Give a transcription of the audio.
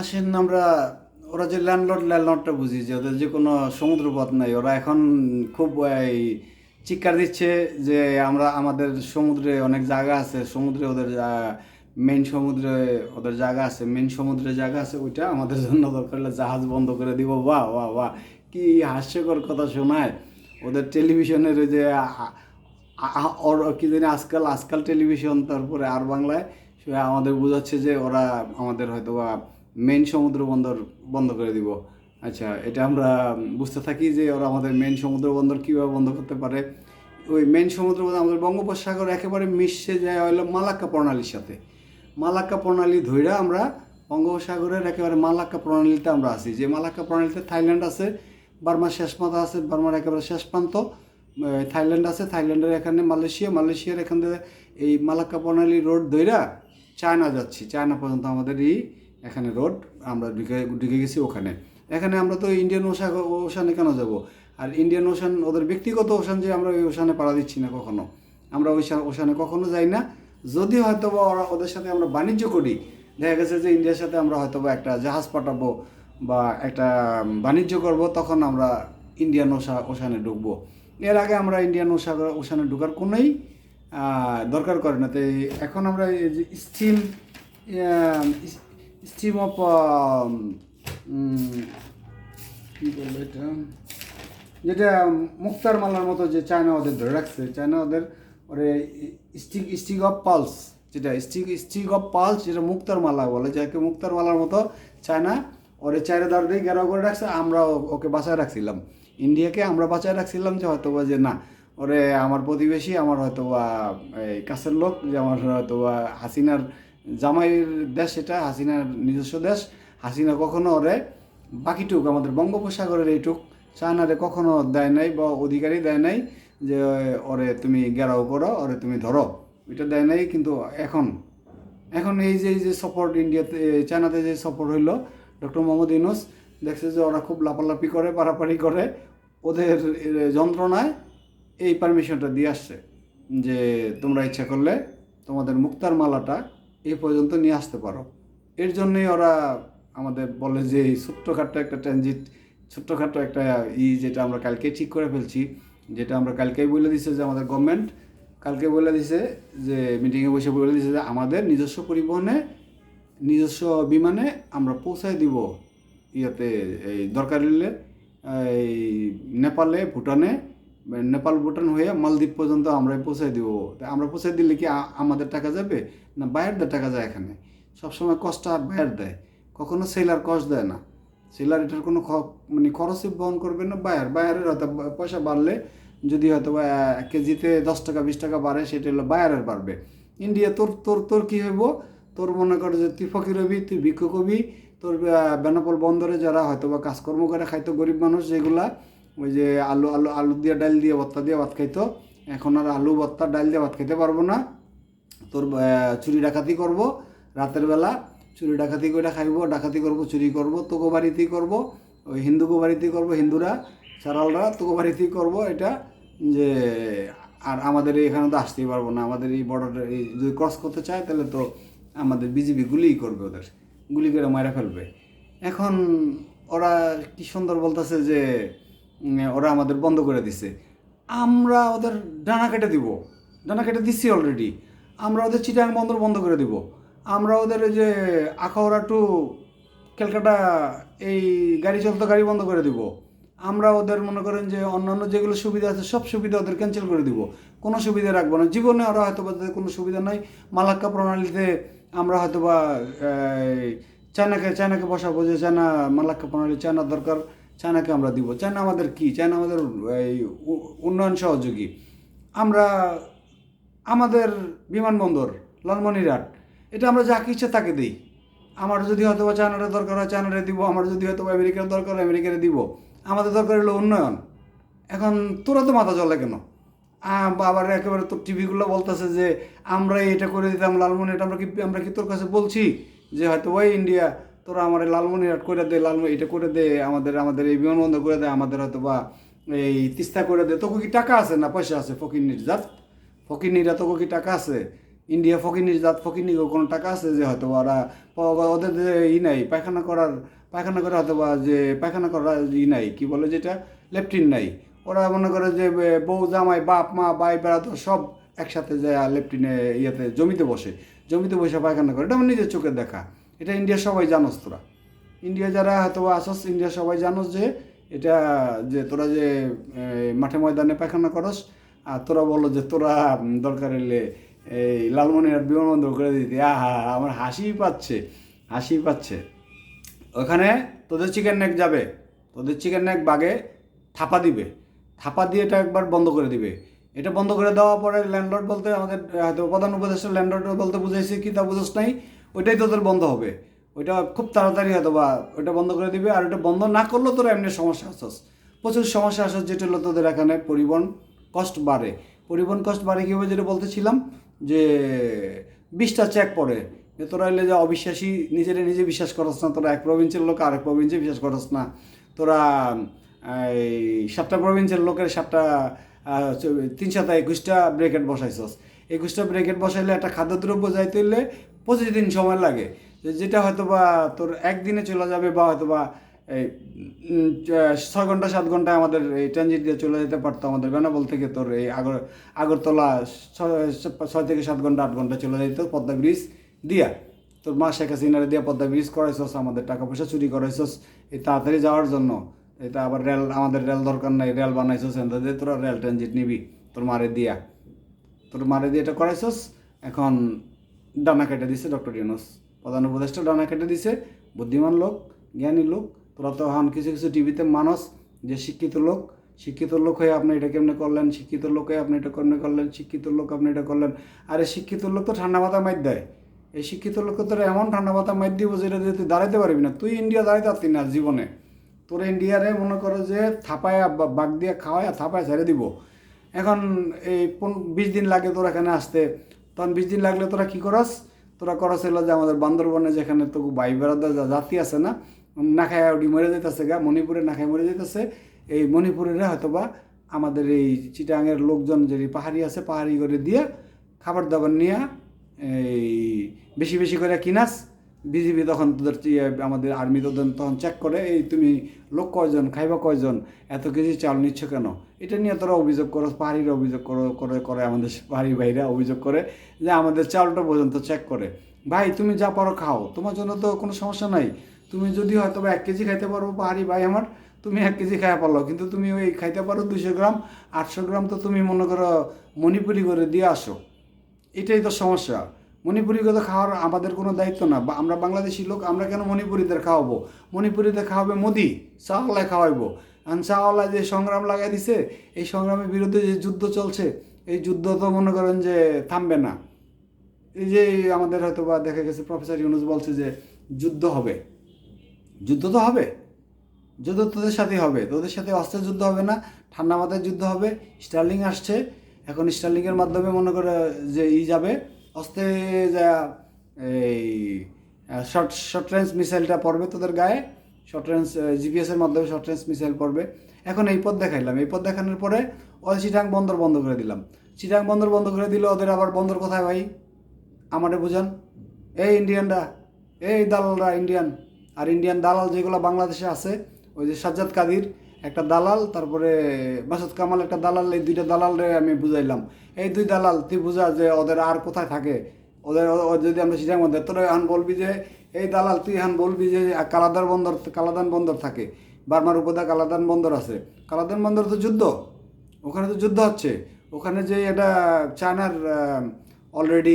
আসেন, আমরা, ওরা যে ল্যান্ডলর্ড ল্যান্ডলর্ডটা বুঝি যে ওদের যে কোনো সমুদ্রপথ নাই। ওরা এখন খুব, এই, চিৎকার দিচ্ছে যে আমরা, আমাদের সমুদ্রে অনেক জায়গা আছে, সমুদ্রে ওদের মেন সমুদ্রে ওদের জায়গা আছে মেন সমুদ্রে জায়গা আছে, ওইটা আমাদের জন্য দরকার হলে জাহাজ বন্ধ করে দিব। বাহ বাহ বাহ, কি হাস্যকর কথা শোনায়। ওদের টেলিভিশনের যে কি জানি আজকাল আজকাল টেলিভিশন, তারপরে আর বাংলায় আমাদের বোঝাচ্ছে যে ওরা আমাদের হয়তো বা মেন সমুদ্র বন্দর বন্ধ করে দিব। আচ্ছা এটা আমরা বুঝতে থাকি যে ওরা আমাদের মেন সমুদ্র বন্দর কীভাবে বন্ধ করতে পারে। ওই মেন সমুদ্র বন্দর আমাদের বঙ্গোপসাগর একেবারে মিশে যায় হলো মালাক্কা প্রণালীর সাথে। মালাক্কা প্রণালী ধইরা আমরা বঙ্গোপসাগরের একেবারে মালাক্কা প্রণালীতে আমরা আছি। যে মালাক্কা প্রণালীতে থাইল্যান্ড আছে, বার্মার শেষ মাথা আছে, বার্মার একেবারে শেষ প্রান্ত। থাইল্যান্ড আছে, থাইল্যান্ডের এখানে মালয়েশিয়া, মালয়েশিয়ার এখান থেকে এই মালাক্কা প্রণালী রোড ধইরা চায়না যাচ্ছি। চায়না পর্যন্ত আমাদের এই এখানে রোড, আমরা ঢুকে ঢুকে গেছি ওখানে। এখানে আমরা তো ইন্ডিয়ান ওশান ওশানে কেন যাব? আর ইন্ডিয়ান ওশান ওদের ব্যক্তিগত ওশান যে আমরা ওই ওশানে পাড়া দিচ্ছি না কখনো। আমরা ওই ওশানে কখনো যাই না। যদি হয়তো বা ওরা ওদের সাথে আমরা বাণিজ্য করি। দেখা গেছে যে ইন্ডিয়ার সাথে আমরা হয়তো বা একটা জাহাজ পাঠাবো বা একটা বাণিজ্য করব, তখন আমরা ইন্ডিয়ান ওশা ওশানে ঢুকবো। এর আগে আমরা ইন্ডিয়ান ওশাগর ওশানে ঢোকার কোনোই দরকার করে না। তো এই- এখন আমরা এই যে স্টিম স্টিম অফ কী বলব এটা? যেটা মুক্তার মালার মতো যে চায়না ওদের ধরে রাখছে, চায়না ওদের ওরে স্টিক স্টিক অফ পালস যেটা স্টিক স্টিক অফ পালস যেটা মুক্তার মালা বলে, যাকে মুক্তার মালার মতো চায়না ওরে চাইরে দাঁড় দিয়ে ঘেরাও করে রাখছে, আমরা ওকে বাঁচায় রাখছিলাম। ইন্ডিয়াকে আমরা বাঁচায় রাখছিলাম যে হয়তো বা যে না, ওরে আমার প্রতিবেশী, আমার হয়তো বা এই কাছের লোক, যে আমার হয়তো বা হাসিনার জামাইয়ের দেশ এটা, হাসিনার নিজস্ব দেশ। হাসিনা কখনো ওরে বাকিটুক আমাদের বঙ্গোপসাগরের এইটুক চায়নারে কখনো দেয় নাই বা অধিকারই দেয় নাই যে ওরে তুমি গেরাও করো, ওরে তুমি ধরো। এটা দেয় নাই, কিন্তু এখন এখন এই যে যে সাপোর্ট ইন্ডিয়াতে চায়নাতে যে সাপোর্ট হইল ডক্টর মোহাম্মদ ইউনুস দেখছে যে ওরা খুব লাপালাপি করে, পারাপারি করে, ওদের যন্ত্রণায় এই পারমিশনটা দিয়ে আসছে যে তোমরা ইচ্ছা করলে তোমাদের মুক্তার মালাটা এই পর্যন্ত নিয়ে আসতে পারো। এর জন্যই ওরা আমাদের বলে যে এই ছোট্টখাট্টো একটা ট্রানজিট ছোট্টখাট্টো একটা ই যেটা আমরা কালকে ঠিক করে ফেলছি, যেটা আমরা কালকেই বলে দিছে যে আমাদের গভর্নমেন্ট কালকে বলে দিছে যে মিটিংয়ে বসে বলে দিছে যে আমাদের নিজস্ব পরিবহনে, নিজস্ব বিমানে আমরা পৌঁছায় দিব। ইয়াতে এই দরকার হলে, এই নেপালে, ভুটানে, নেপাল, ভুটান হয়ে মালদ্বীপ পর্যন্ত আমরা পৌঁছায় দিব। আমরা পৌঁছায় দিলে কি আমাদের টাকা যাবে? না বাইরের টাকা যায় এখানে। সবসময় কষ্ট আর বাইর দেয়। কখনো সেলার কষ্ট দেয় না। সেলার এটার কোনো মানে খরচই বহন করবে না বায়ার বায়ারের হয়তো পয়সা বাড়লে যদি হয়তো কেজিতে দশ টাকা, বিশ টাকা বাড়ে, সেটা হলো বায়ারের বাড়বে। ইন্ডিয়া তোর তোর তোর কী হইব? তোর মনে করে যে তুই ফকির হবি, তুই ভিক্ষুক হবি, তোর বেনাপোল বন্দরে যারা হয়তো বা কাজকর্ম করে খাইতো, গরিব মানুষ যেগুলা, ওই যে আলু আলু আলু দিয়ে ডাল দিয়ে ভত্তা দিয়ে ভাত খাইতো, এখন আর আলু, ভত্তা, ডাল দিয়ে ভাত খাইতে পারব না। তোর চুরি ডাকাতি করব, রাতের বেলা চুরি ডাকাতি করে খাইব, ডাকাতি করব, চুরি করব, তোকে বাড়িতেই করব, ওই হিন্দুকে বাড়িতেই করব, হিন্দুরা, সারালরা তোকে বাড়িতেই করব, এটা যে আর আমাদের এখানে তো আসতেই পারব না, আমাদের এই বর্ডার এই যদি ক্রস করতে চায় তাহলে তো আমাদের বিজিবি গুলিই করবে ওদের, গুলি করে মারা ফেলবে। এখন ওরা কি সুন্দর বলতেছে যে ওরা আমাদের বন্ধ করে দিছে। আমরা ওদের ডানা কেটে দিব, ডানা কেটে দিচ্ছি অলরেডি আমরা ওদের চিটাং বন্দর বন্ধ করে দিব। আমরা ওদের যে আখাউড়া টু ক্যালকাটা এই গাড়ি চলতো গাড়ি বন্ধ করে দিব। আমরা ওদের মনে করেন যে অন্যান্য যেগুলো সুবিধা আছে, সব সুবিধা ওদের ক্যান্সেল করে দিব। কোনো সুবিধা রাখব না। জীবনে ওরা হয়তো বা তাদের কোনো সুবিধা নাই, মালাক্কা প্রণালীতে আমরা হয়তো বা চায়নাকে চায়নাকে বসাবো যে চায়না মালাক্কা প্রণালী চায়নার দরকার, চায়নাকে আমরা দিব। চায়না আমাদের কি? চায়না আমাদের, এই উন্নয়ন সহযোগী। আমরা আমাদের বিমানবন্দর, লালমনিরহাট, এটা আমরা যাকে ইচ্ছে তাকে দিই। আমার যদি হয়তো বা চায়নাটা দরকার হয়, চায়নারে দিব, আমার যদি হয়তো বা আমেরিকার দরকার হয়, আমেরিকারে দিব। আমাদের দরকার হলো উন্নয়ন। এখন তোরা তো মাথা চলে কেন? আবার একেবারে তোর টিভিগুলো বলতেছে যে, আমরা এটা করে দিতাম লালমনি এটা আমরা কি আমরা কি তোর কাছে বলছি যে, হয়তো ওই ইন্ডিয়া তোরা আমার লালমনিরহাট করে দে, লালমনি এটা করে দে, আমাদের আমাদের এই বিমানবন্দর করে দে, আমাদের হয়তো বা এই তিস্তা করে দে। তোকে কি টাকা আছে না পয়সা আছে ফকির নির্যাত ফকির তো কি টাকা আছে? ইন্ডিয়া ফকিনি জাত ফকিনি কোনো টাকা আছে যে হয়তো ওরা ওদের যে ই নাই, পায়খানা করার, পায়খানা করে হয়তো বা যে পায়খানা করার ই নাই, কি বলে যেটা? লেফটিন নাই। ওরা মনে করে যে বউ, জামাই, বাপ, মা, ভাই বেড়াতো সব একসাথে যায় লেফটিনে ইয়েতে, জমিতে বসে। জমিতে বসে পায়খানা করে। এটা আমার নিজের চোখে দেখা। এটা ইন্ডিয়ার সবাই জানোস তোরা। ইন্ডিয়া যারা হয়তো আসস ইন্ডিয়া সবাই জানোস যে, এটা যে তোরা যে মাঠে ময়দানে পায়খানা করস আর তোরা বলো যে তোরা দরকার এলে এই লালমনিরহাট বিমানবন্দর করে দিতে। আহা আমার হাসি পাচ্ছে হাসি পাচ্ছে। ওখানে তোদের চিকেন নেক যাবে, তোদের চিকেন নেক বাগে থাপা দিবে। থাপা দিয়ে এটা একবার বন্ধ করে দিবে। এটা বন্ধ করে দেওয়ার পরে ল্যান্ডলর্ড বলতে আমাদের হয়তো প্রধান উপদেষ্টা ল্যান্ডলর্ড বলতে বুঝাইছে, কি তা বুঝোস নাই, ওইটাই তোদের বন্ধ হবে। ওইটা খুব তাড়াতাড়ি হয়তো বা ওইটা বন্ধ করে দিবে, আর ওটা বন্ধ না করলেও তোরা এমনি সমস্যা আসছ প্রচুর সমস্যা আসছ যেটা হলো তোদের এখানে পরিবহন কষ্ট বাড়ে। পরিবহন কস্ট বাড়ে কীভাবে যেটা বলতেছিলাম? যে বিশটা চেক পড়ে। তোরা এলে যে অবিশ্বাসী, নিজেরে নিজে বিশ্বাস করস না, তোরা এক প্রভিন্সের লোক আরেক প্রভিন্সে বিশ্বাস করস না। তোরা, এই সাতটা প্রভিন্সের লোকের সাতটা তিন সাথে একুশটা ব্রেকেট বসাইছস। একুশটা ব্রেকেট বসাইলে একটা খাদ্যদ্রব্য যাইতে হলে পঁচিশ দিন সময় লাগে। যেটা হয়তো বা তোর একদিনে চলে যাবে বা হয়তো বা এই ছয় ঘণ্টা, সাত ঘন্টায় আমাদের এই ট্রানজিট দিয়ে চলে যেতে পারতো আমাদের। বেনাবল থেকে তোর এই আগর, আগরতলা ছয় থেকে সাত ঘণ্টা, আট ঘণ্টা চলে যেত পদ্মা ব্রিজ দিয়া। তোর মা শেখ হাসিনারে দিয়া পদ্মা ব্রিজ করাইছস, আমাদের টাকা পয়সা চুরি করাইছস এই তাড়াতাড়ি যাওয়ার জন্য। এটা আবার রেল, আমাদের রেল দরকার নাই, রেল বানাইছস এনতে দিয়ে তোরা রেল ট্রানজিট নিবি তোর মারে দিয়া। তোর মারে দিয়ে এটা করাইছস, এখন ডানা কেটে দিছে ডক্টর ইউনুস। প্রধান উপদেষ্টা ডানা কেটে দিছে, বুদ্ধিমান লোক, জ্ঞানী লোক তোরা তো এখন কিছু কিছু টিভিতে মানুষ, যে শিক্ষিত লোক শিক্ষিত লোক হয়ে আপনি এটা কেমনে করলেন, শিক্ষিত লোক হয়ে আপনি এটা কেমনে করলেন, শিক্ষিত লোক আপনি এটা করলেন। আরে শিক্ষিত লোক তো ঠান্ডা মাথা মাইর দেয়। এই শিক্ষিত লোক তোরা এমন ঠান্ডা মাথা মাইর দিব যেটা দিয়ে তুই দাঁড়াইতে পারবি না। তুই ইন্ডিয়া দাঁড়াইতে পারতি না জীবনে। তোর ইন্ডিয়ারে মনে করো যে থাপায় বাগ দিয়ে খাওয়ায় আর থাপায় ছেড়ে দিব। এখন এই বিশ দিন লাগে তোরা এখানে আসতে। তখন বিশ দিন লাগলে তোরা কি করস? তোরা করস হলো যে আমাদের বান্দরবনে যেখানে তো ভাই বেড়াদার জাতি আছে না না খায় মরে যেতেছে গা, মণিপুরে না খায় মরে যেতেছে এই মণিপুরের হয়তোবা আমাদের এই চিটাঙের লোকজন যে পাহাড়ি আছে, পাহাড়ি করে দিয়ে খাবার দাবার নিয়ে এই বেশি বেশি করে কিনাস। বিজিবি তখন তোদের আমাদের আর্মি তোদের তখন চেক করে, এই তুমি লোক কয়জন, খাইবা কয়জন, এত কেজি চাল নিচ্ছ কেন? এটা নিয়ে তোরা অভিযোগ করো পাহাড়িরা অভিযোগ করো, করে করে আমাদের পাহাড়ি ভাইরা অভিযোগ করে যে আমাদের চালটা পর্যন্ত চেক করে। ভাই, তুমি যা পারো খাও। তোমার জন্য তো কোনো সমস্যা নাই। তুমি যদি হয়তো বা এক কেজি খাইতে পারো। পাহাড়ি ভাই আমার, তুমি এক কেজি খাইয়া পারল কিন্তু তুমি ওই খাইতে পারো দুশো গ্রাম, আটশো গ্রাম তো তুমি মনে করো মণিপুরি করে দিয়ে আসো। এটাই তো সমস্যা। মণিপুরিগত খাওয়ার আমাদের কোনো দায়িত্ব না। আমরা বাংলাদেশি লোক, আমরা কেন মণিপুরিদের খাওয়াবো? মণিপুরিতে খাওয়াবে মোদি চাওয়ালায় খাওয়াইবো। আর চাওয়ালায় যে সংগ্রাম লাগাই দিছে, এই সংগ্রামের বিরুদ্ধে যে যুদ্ধ চলছে, এই যুদ্ধ তো মনে করেন যে থামবে না। এই যে আমাদের হয়তো বা দেখা গেছে প্রফেসর ইউনুস বলছে যে যুদ্ধ হবে। যুদ্ধ তো হবে। যুদ্ধ তোদের সাথে হবে। তোদের সাথে অস্ত্রের যুদ্ধ হবে না, ঠান্ডা মাথায় যুদ্ধ হবে। স্টার্লিং আসছে। এখন স্টার্লিংয়ের মাধ্যমে মনে করে যে ই যাবে। অস্ত্রে যা এই শর্ট শর্ট রেঞ্জ মিসাইলটা পড়বে তোদের গায়ে। শর্ট রেঞ্জ জিপিএসের মাধ্যমে শর্ট রেঞ্জ মিসাইল পড়বে। এখন এই পথ দেখাইলাম। এই পথ দেখানোর পরে ওই চিটাং বন্দর বন্ধ করে দিলাম। চিটাং বন্দর বন্ধ করে দিলে ওদের আবার বন্দর কোথায় ভাই? আমারে বুঝান? এই ইন্ডিয়ানরা, এই দালালরা ইন্ডিয়ান। আর ইন্ডিয়ান দালাল যেগুলো বাংলাদেশে আছে, ওই যে সাজ্জাদ কাদির, একটা দালাল, তারপরে মাসুদ কামাল একটা দালাল, এই দুইটা দালালরে আমি বুঝাইলাম। এই দুই দালাল, তুই বুঝা যে ওদের আর কোথায় থাকে? ওদের যদি আমরা সিটার মধ্যে, তোরা এখন বলবি যে, এই দালাল, তুই এখন বলবি যে কালাদার বন্দর, কালাদান বন্দর থাকে। বার্মার উপদা কালাদান বন্দর আছে। কালাদান বন্দর তো যুদ্ধ। ওখানে তো যুদ্ধ হচ্ছে। ওখানে যে এটা চায়নার অলরেডি